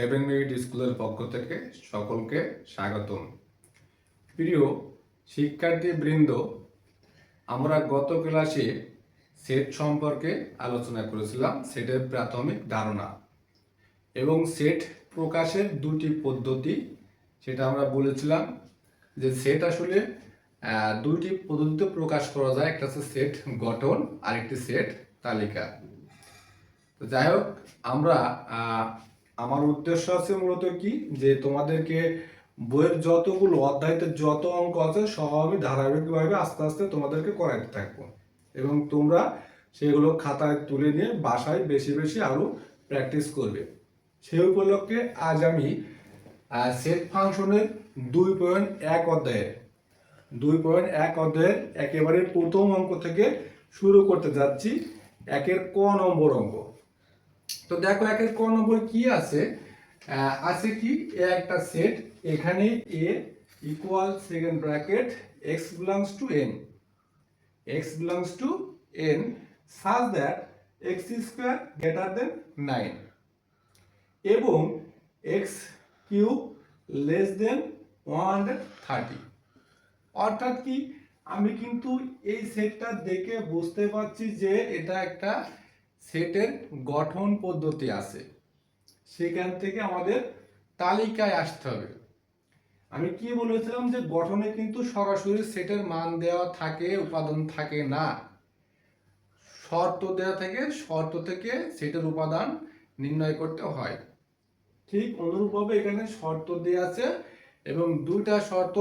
Seven minute স্কুলের পক্ষ থেকে সকলকে স্বাগতম। প্রিয় শিক্ষার্থী বৃন্দ, আমরা গত ক্লাসে সেট সম্পর্কে আলোচনা করেছিলাম, সেটের প্রাথমিক ধারণা। এবং সেট প্রকাশের দুটি পদ্ধতি, সেটা আমরা বলেছিলাম যে সেট আসলে দুইটি পদ্ধতিতে প্রকাশ করা যায়, একটা হচ্ছে সেট গঠন আর একটি সেট তালিকা। তো যাই হোক, আমরা আমার উদ্দেশ্য আছে মূলত কি? যে তোমাদেরকে বইয়ের যতগুলো অধ্যায়তে যত অঙ্ক আছে, সব আমি ধারাবাহিকভাবে আস্তে আস্তে তোমাদেরকে করাইতে থাকব। এবং তোমরা সেগুলো খাতায় তুলে নিয়ে বাসায় বেশি বেশি আরও প্র্যাকটিস করবে। সেই উপলক্ষে আজ আমি সেট ফাংশনের দুই পয়েন্ট এক অধ্যায়ের, দুই পয়েন্ট এক অধ্যায়ের একেবারে প্রথম অঙ্ক থেকে শুরু করতে যাচ্ছি। একের ক নম্বর অঙ্ক। তো দেখো, একের ক নম্বর কি আছে? আছে কি? এ একটা সেট এখানে A equal second bracket x belongs to N x belongs to N such that x square greater than nine এবং x cube less than one hundred thirty অর্থাৎ কি? আমি কিন্তু এই সেটটা দেখে বুঝতে পারছি যে এটা একটা সেটের গঠন পদ্ধতি আছে। সেখান থেকে আমাদের তালিকায় আসতে হবে। আমি কি বলেছিলাম যে গঠনে কিন্তু সরাসরি সেটের মান দেওয়া থাকে, উপাদান থাকে না। শর্ত দেওয়া থেকে, শর্ত থেকে সেটের উপাদান নির্ণয় করতে হয়। ঠিক অনুরূপভাবে এখানে শর্ত দেওয়া আছে এবং দুইটা শর্ত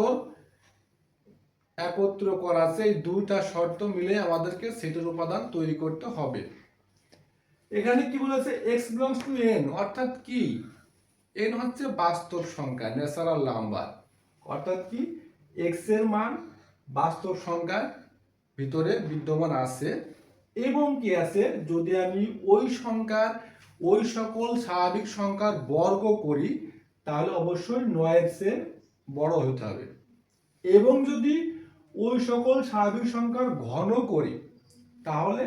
একত্র করা আছে। এই দুইটা শর্ত মিলে আমাদেরকে সেটের উপাদান তৈরি করতে হবে। এখানে কি বলেছে? এক্স বিলংস টু এন অর্থাৎ কি? এন হচ্ছে বাস্তব সংখ্যা ন্যাচারাল নাম্বার অর্থাৎ কি? এক্সের মান বাস্তব সংখ্যার ভিতরে বিদ্যমান আছে এবং কি আছে? যদি আমি ওই সংখ্যার, ওই সকল স্বাভাবিক সংখ্যার বর্গ করি, তাহলে অবশ্যই নয়ের চেয়ে বড় হতে হবে। এবং যদি ওই সকল স্বাভাবিক সংখ্যার ঘন করি, তাহলে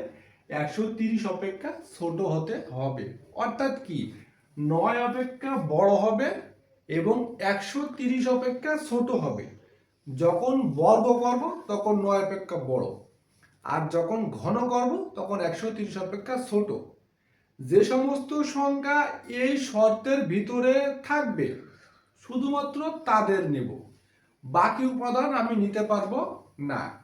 একশো তিরিশ অপেক্ষা ছোট হতে হবে। অর্থাৎ কি? নয় অপেক্ষা বড় হবে এবং একশো তিরিশ অপেক্ষা ছোট হবে। যখন বর্গ করব, তখন নয় অপেক্ষা বড়। আর যখন ঘন করব, তখন একশো তিরিশ অপেক্ষা ছোট। যে সমস্ত সংখ্যা এই শর্তের ভিতরে থাকবে, শুধুমাত্র তাদের নেব। বাকি উপাদান আমি নিতে পারব না।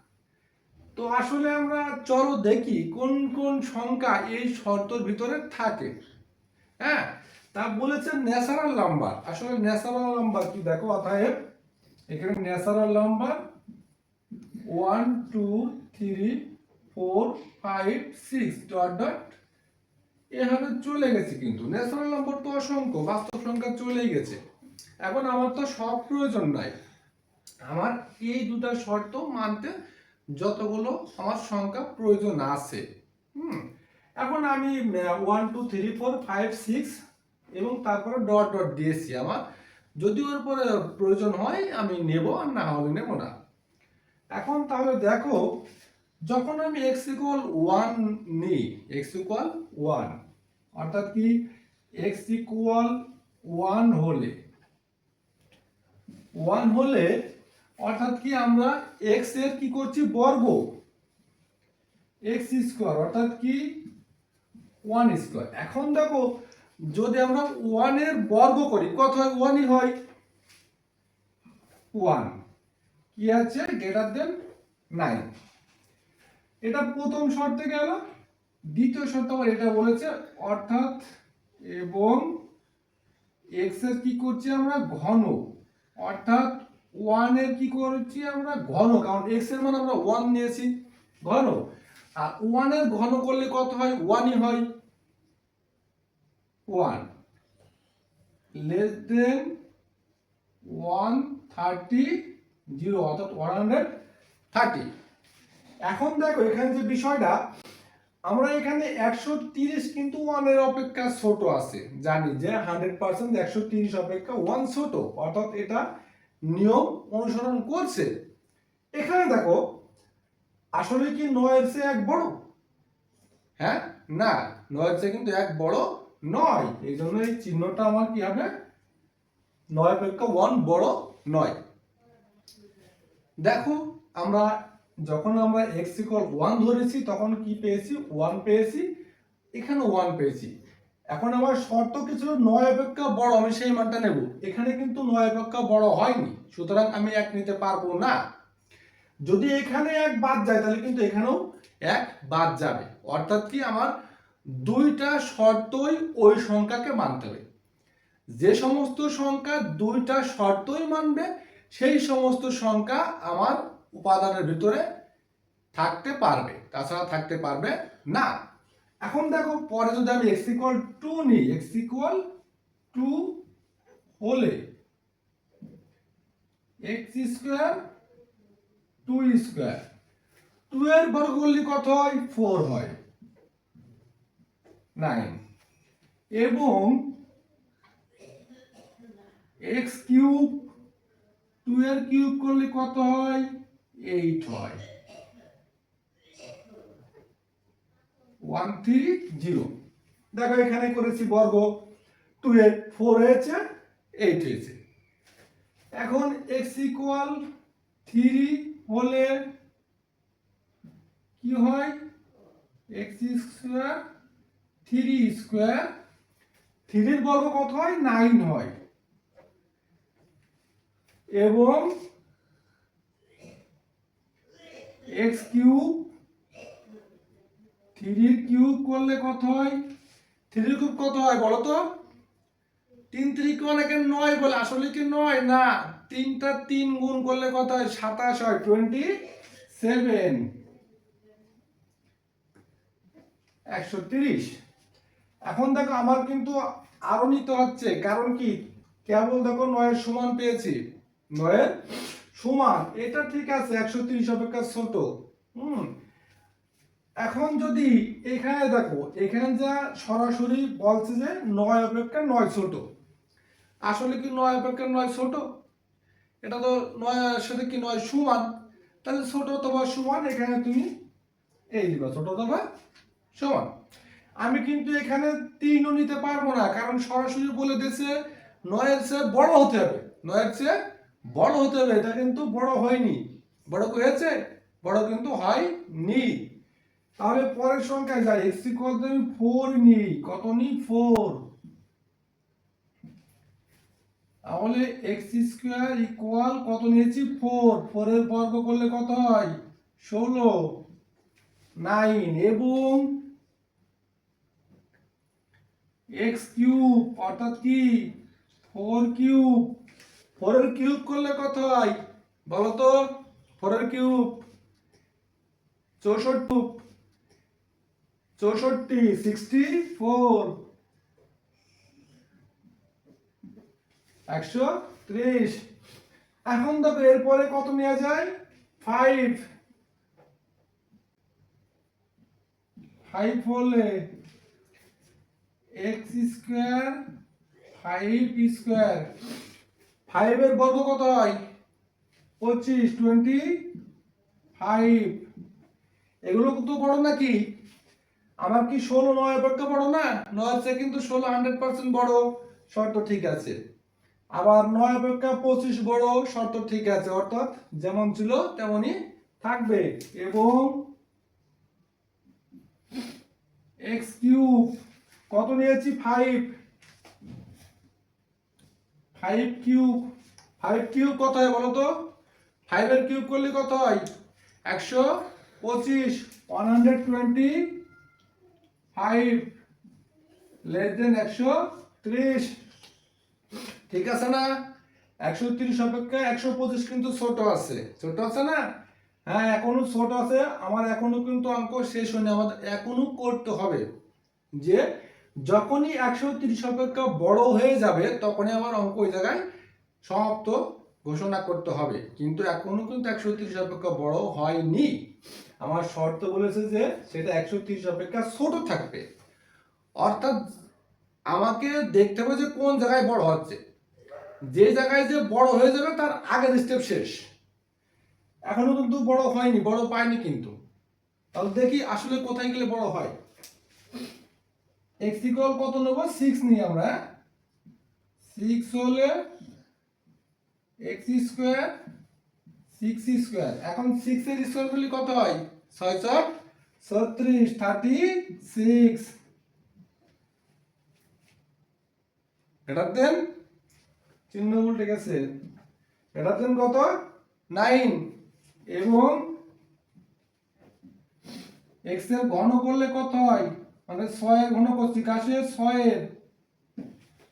তো আসলে আমরা চলো দেখি কোন কোন সংখ্যা এই শর্তের ভিতরে থাকে। হ্যাঁ? তা বলেছে ন্যাচারাল নাম্বার। আসলে ন্যাচারাল নাম্বার কি দেখো অতএব, এখানে natural number one, two, three, four, five, six, dot dot, এভাবে চলে গেছে কিন্তু। ন্যাচারাল নাম্বার তো অসংখ্য, বাস্তব সংখ্যা চলেই গেছে। এখন আমার তো সব প্রয়োজন নাই। আমার এই দুটা শর্ত মানতে যতগুলো আমার সংখ্যা প্রয়োজন আছে। হুম, এখন আমি one two three four five six এবং তারপরে ডট ডট দিয়েছি আমার। যদি ওর পরে প্রয়োজন হয়, আমি নেব, আর না হলে নেব না। এখন তাহলে দেখো, যখন আমি এক্স ইকুয়াল ওয়ান নিই এক্স ইকুয়াল ওয়ান অর্থাৎ কি? এক্স ইকুয়াল ওয়ান হলে ওয়ান হলে অর্থাৎ কি আমরা এক্সের কি করছি? বর্গ এক্স স্কোয়ার অর্থাৎ কি? ওয়ান স্কোয়ার এখন দেখো, যদি আমরা ওয়ানের বর্গ করি, কত হয়? ওয়ানই হয় ওয়ান কি আছে? গ্রেটার দেন নাইন এটা প্রথম শর্তে গেল, দ্বিতীয় শর্ত আবার এটা বলেছে, অর্থাৎ এবং এক্সের কি করছি আমরা? ঘন। অর্থাৎ ওয়ানের কি করছি আমরা? ঘন কারণ এক্সের মান আমরা ওয়ান নিয়েছি। ঘন আর ওয়ানের ঘন করলে কত হয়? ওয়ানই হয় one less than one thirty zero অর্থাৎ ওয়ান হান্ড্রেড থার্টি এখন দেখো, এখানে যে বিষয়টা, আমরা এখানে একশো তিরিশ কিন্তু ওয়ানের অপেক্ষা ছোট আছে। জানি যে হান্ড্রেড পার্সেন্ট একশো তিরিশ অপেক্ষা ওয়ান ছোট। অর্থাৎ এটা নিয়ম অনুসরণ করছে। এখানে দেখো, আসলে কি নয়ের চেয়ে এক বড়? হ্যাঁ? না, নয়ের চেয়ে কিন্তু এক বড় নয়। এই জন্য এই চিহ্নটা আমার কি হবে? নয় অপেক্ষা ওয়ান বড় নয়। দেখো, আমরা যখন আমরা এক্স ইকুয়াল ওয়ান ধরেছি, তখন কি পেয়েছি? ওয়ান পেয়েছি। এখানে ওয়ান পেয়েছি। এখন আমার শর্ত কিছু নয় অপেক্ষা বড়, আমি সেই মানটা নেব। এখানে কিন্তু নয় অপেক্ষা বড় হয়নি, সুতরাং আমি এক নিতে পারব না। যদি এখানে এক বাদ যায়, তাহলে কিন্তু এখানেও এক বাদ যাবে। অর্থাৎ কি আমার দুইটা শর্তই ওই সংখ্যাকে মানতে হবে। যে সমস্ত সংখ্যা দুইটা শর্তই মানবে, সেই সমস্ত সংখ্যা আমার উপাদানের ভিতরে থাকতে পারবে, তাছাড়া থাকতে পারবে না। এখন দেখো, পরে যদি আমি এক্স ইকুয়াল টু নিই এক্স ইকুয়াল টু হলে x square two square two এর বর্গ করলে কত হয়? ফোর হয়। নাইন এবং এক্স কিউব টু এর কিউব করলে কত হয়? এইট হয়। ওয়ান থ্রি জিরো দেখো এখানে করেছি বর্গ। টু এর ফোর হয়েছে এইট হয়েছে। এখন এক্স ইকুয়াল থ্রি হলে কি হয়? এক্স স্কোয়ার থ্রি স্কোয়ার থ্রির বর্গ কত হয়? নাইন হয়। এবং এক্স কিউব থ্রি কিউব করলে কত হয়? থ্রি কিউব কত হয় বলো তো? তিন তিরিকে অনেকে নয় বলে, আসলে কি নয়? না, তিনটা তিন গুণ করলে কত হয়? সাতাশ হয় টোয়েন্টি সেভেন একশো তিরিশ। এখন দেখো, আমার কিন্তু আরও নিতে হচ্ছে, কারণ কি? কেবল দেখো নয়ের সমান পেয়েছি। নয়ের সমান, এটা ঠিক আছে, একশো তিরিশ অপেক্ষা ছোট। হুম এখন যদি এখানে দেখো, এখানে যা সরাসরি বলছে যে নয় অপেক্ষা নয় ছোট। আসলে কি নয় অপেক্ষা নয় ছোট? এটা তো নয় সাথে কি নয় সমান? তাহলে ছোট অথবা সমান, এখানে তুমি এই দিবা, ছোট অথবা সমান। আমি কিন্তু এখানে তিনও নিতে পারব না, কারণ সরাসরি বলে দিয়েছে নয়ের চেয়ে বড় হতে হবে। নয়ের চেয়ে বড় হতে হবে, এটা কিন্তু বড় হয়নি। বড় হয়েছে? বড় কিন্তু হয়নি। তাহলে পরের সংখ্যায় যাই। এক্স ইকুয়াল আমি ফোর নিই। কত নিই? ফোর তাহলে এক্স স্কোয়ার ইকুয়াল কত নিয়েছি? ফোর ফোরের বর্গ করলে কত হয়? ষোলো। নাইন এবং এক্স কিউব অর্থাৎ কি? ফোর কিউব ফোরের কিউব করলে কত হয়? বলো তো? ফোরের কিউব চৌষট্টি। চৌষট্টি সিক্সটি ফোর একশো ত্রিশ। এখন দেখো, এরপরে কত নেওয়া যায়? ফাইভ ফাইভ হলে এক্স স্কোয়ার ফাইভ স্কোয়ার ফাইভের বর্গ কত হয়? পঁচিশ টোয়েন্টি ফাইভ এগুলো তো বড় নাকি? আমার কি ষোলো নয় অপেক্ষা বড় না? নয় চেয়ে কিন্তু ষোলো হান্ড্রেড পার্সেন্ট বড়, শর্ত ঠিক আছে। আবার নয় অপেক্ষা পঁচিশ বড়, শর্ত ঠিক আছে। অর্থাৎ যেমন ছিল তেমনই থাকবে। এবং এক্স কিউব কত নিয়েছি? Five five cube five cube কত হয় বলো তো? ফাইভের কিউব করলে কত হয়? একশো পঁচিশ one hundred twenty five less than একশো ত্রিশ। ঠিক আছে না? একশো তিরিশ অপেক্ষা একশো পঁচিশ কিন্তু ছোট আছে। ছোট আছে না? হ্যাঁ এখনও ছোট আছে। আমার এখনও কিন্তু অঙ্ক শেষ হয়নি। আমাদের এখনও করতে হবে। যে যখনই একশো তিরিশ অপেক্ষা বড় হয়ে যাবে, তখনই আমার অঙ্ক ওই জায়গায় সমাপ্ত ঘোষণা করতে হবে। কিন্তু এখনও কিন্তু একশো তিরিশ অপেক্ষা বড় হয়নি। আমার শর্ত বলেছে যে সেটা একশো তিরিশ অপেক্ষা ছোট থাকবে। অর্থাৎ আমাকে দেখতে হবে যে কোন জায়গায় বড় হচ্ছে। যে জায়গায় যে বড় হয়ে যাবে তার আগের স্টেপ শেষ। এখনও কিন্তু বড় হয়নি, বড় পায়নি কিন্তু। তাহলে দেখি আসলে কোথায় গেলে বড় হয়। এক্স ইকুয়াল কত নেব? সিক্স নিই আমরা। সিক্স হলে এক্স স্কোয়ার সিক্স স্কোয়ার এখন সিক্স এর স্কোয়ার করলে কত হয়? ছয় ছয়? ছত্রিশ। থার্টি সিক্স এটার দেন চিহ্ন উল্টে গেছে এটার দেন কত? নাইন এবং এক্সের ঘন করলে কত হয়? মানে ছয়ের ঘন করছি। কাছে ছয়ের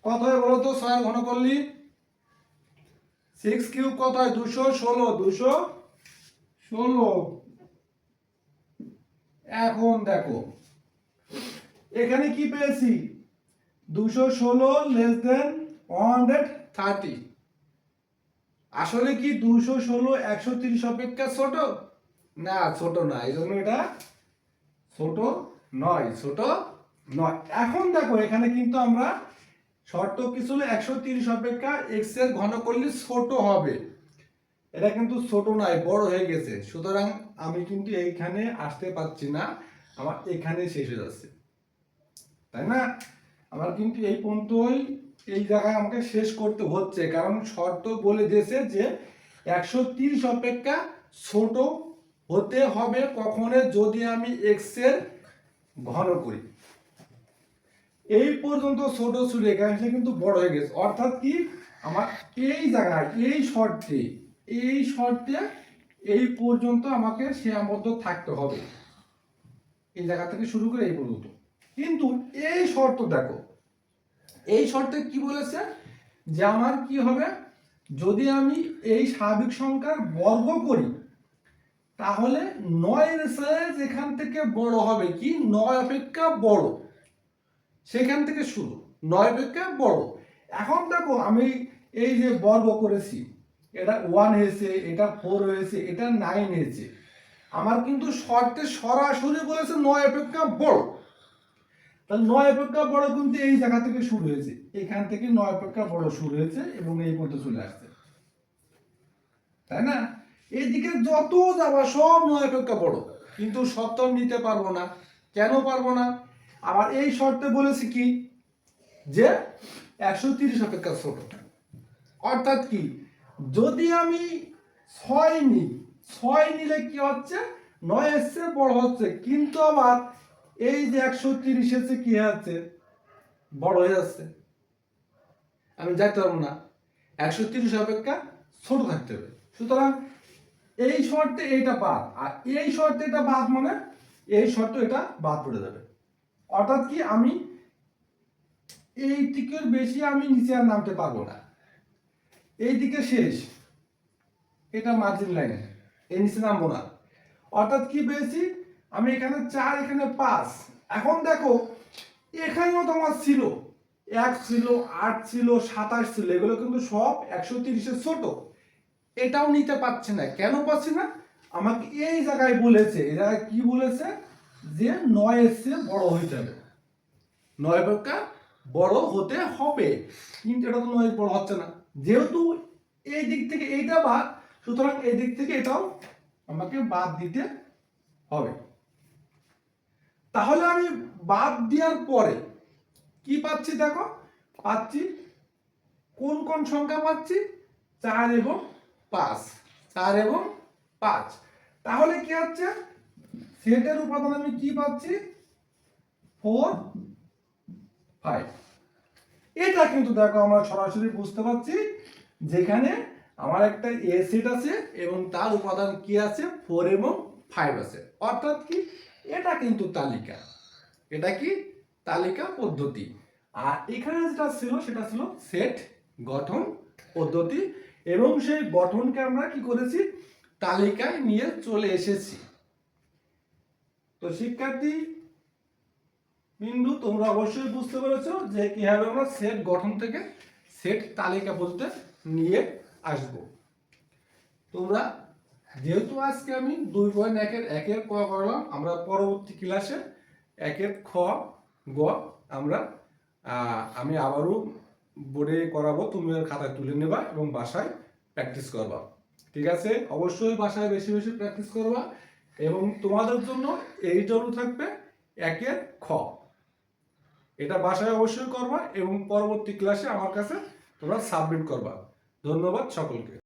কত হয় বলো তো? ছয়ের ঘন করলি? সিক্স কিউব কত হয় দুশো ষোলো দুশো ষোলো। এখন দেখো, এখানে কি পেয়েছি? দুশো ষোলো লেস দেন থার্টি আসলে কি দুশো ষোলো একশো তিরিশ অপেক্ষা ছোট? না ছোট না এই জন্য এটা ছোট নয় ছোট নয়। এখন দেখো, এখানে কিন্তু আমরা শর্ত কিছু হলে একশো তিরিশ অপেক্ষা এক্সের ঘন করলে ছোট হবে। এটা কিন্তু ছোট নয়, বড় হয়ে গেছে। সুতরাং আমি কিন্তু এইখানে আসতে পারছি না, আমার এখানে শেষ হয়ে যাচ্ছে। তাই না? আমার কিন্তু এই পর্যন্তই এই জায়গায় আমাকে শেষ করতে হচ্ছে, কারণ শর্ত বলে দিয়েছে যে একশো তিরিশ অপেক্ষা ছোট হতে হবে কখনো যদি আমি এক্সের ঘন করি। এই পর্যন্ত ছোট এখানে এসে কিন্তু বড় হয়ে গেছে। অর্থাৎ কি? আমার এই জায়গায়, এই শর্তে এই শর্তে এই পর্যন্ত আমাকে সীমাবদ্ধ থাকতে হবে। এই জায়গা থেকে শুরু করে এই পর্যন্ত। কিন্তু এই শর্ত দেখো, এই শর্তে কি বলেছে? যে আমার কি হবে? যদি আমি এই স্বাভাবিক সংখ্যার বর্গ করি, তাহলে নয়ের সাইজ এখান থেকে বড় হবে। কি? নয় অপেক্ষা বড়। সেখান থেকে শুরু। নয় অপেক্ষা বড়। এখন দেখো, আমি এই যে বর্গ করেছি, এটা ওয়ান হয়েছে, এটা ফোর হয়েছে, এটা নাইন হয়েছে। আমার কিন্তু শর্তে সরাসরি বলেছে নয় অপেক্ষা বড়। তাহলে নয় অপেক্ষা বড় কিন্তু এই জায়গা থেকে শুরু হয়েছে। এখান থেকে নয় অপেক্ষা বড় শুরু হয়েছে এবং এই পর্যন্ত চলে আসছে। তাই না? এইদিকে যত যাওয়া সব নয় অপেক্ষা বড়। কিন্তু সত্য নিতে পারব না। কেন পারব না? আবার এই শর্তে বলেছি কি? যে একশো তিরিশ অপেক্ষা ছোট। অর্থাৎ কি? যদি আমি ছয় নিই, ছয় নিলে কি হচ্ছে? নয় এসছে, বড় হচ্ছে। কিন্তু আবার এই যে একশো তিরিশ এসে কি হচ্ছে বড় হয়ে যাচ্ছে। আমি যাইতে পারব না। একশো তিরিশ অপেক্ষা ছোট থাকতে হবে। সুতরাং এই শর্তে এইটা বাদ। আর এই শর্তে এটা বাদ মানে এই শর্ত এটা বাদ পড়ে যাবে। অর্থাৎ কি আমি এই দিকের বেশি আমি নিচে আর নামতে পারব না। এই দিকে শেষ। এটা মার্জিন লাইন এই নিচে নামবো না। অর্থাৎ কি পেয়েছি? আমি এখানে চার, এখানে পাঁচ। এখন দেখো এখানেও তোমার ছিল। এক ছিল, আট ছিল, সাতাশ ছিল। এগুলো কিন্তু সব একশো তিরিশের ছোট। এটাও নিতে পারছে না। কেন পাচ্ছি না? আমাকে এই জায়গায় বলেছে। এই জায়গায় কি বলেছে? যে নয় এসছে বড় হয়ে যাবে নয় পক্ষা বড় হতে হবে। কিন্তু এটা তো নয়, বড় হচ্ছে না। যেহেতু এই দিক থেকে এইটা বাদ, সুতরাং এই দিক থেকে এটাও আমাকে বাদ দিতে হবে। তাহলে আমি বাদ দেওয়ার পরে কি পাচ্ছি দেখো? পাচ্ছি কোন কোন সংখ্যা পাচ্ছি? চার এবং পাঁচ। চার এবং পাঁচ। তাহলে কি হচ্ছে? সেটের উপাদান আমি কি পাচ্ছি? ফোর ফাইভ এটা কিন্তু দেখো আমরা সরাসরি বুঝতে পারছি যেখানে আমার একটা এ সেট আছে এবং তার উপাদান কি আছে? ফোর এবং ফাইভ আছে। অর্থাৎ কি? এটা কিন্তু তালিকা। এটা কি? তালিকা পদ্ধতি। আর এখানে যেটা ছিল, সেটা ছিল সেট গঠন পদ্ধতি এবং সেই গঠনকে আমরা কি করেছি? তালিকায় নিয়ে চলে এসেছি। তো শিক্ষার্থী বিন্দু, তোমরা অবশ্যই বুঝতে পেরেছ যে কীভাবে আমরা সেট গঠন থেকে সেট তালিকা বলতে নিয়ে আসব। তোমরা যেহেতু আজকে আমি দুই পয়েন্ট একের একের ক করলাম, আমরা পরবর্তী ক্লাসে একের খ, গ আমরা আমি আবারও বোর্ডে করাবো, তুমি আর খাতায় তুলে নেবা এবং বাসায় প্র্যাকটিস করবা। ঠিক আছে? অবশ্যই বাসায় বেশি বেশি প্র্যাকটিস করবা। এবং তোমাদের জন্য এই জন্য থাকবে একের খ। এটা বাসায় অবশ্যই করবা এবং পরবর্তী ক্লাসে আমার কাছে তোমরা সাবমিট করবা। ধন্যবাদ সকলকে।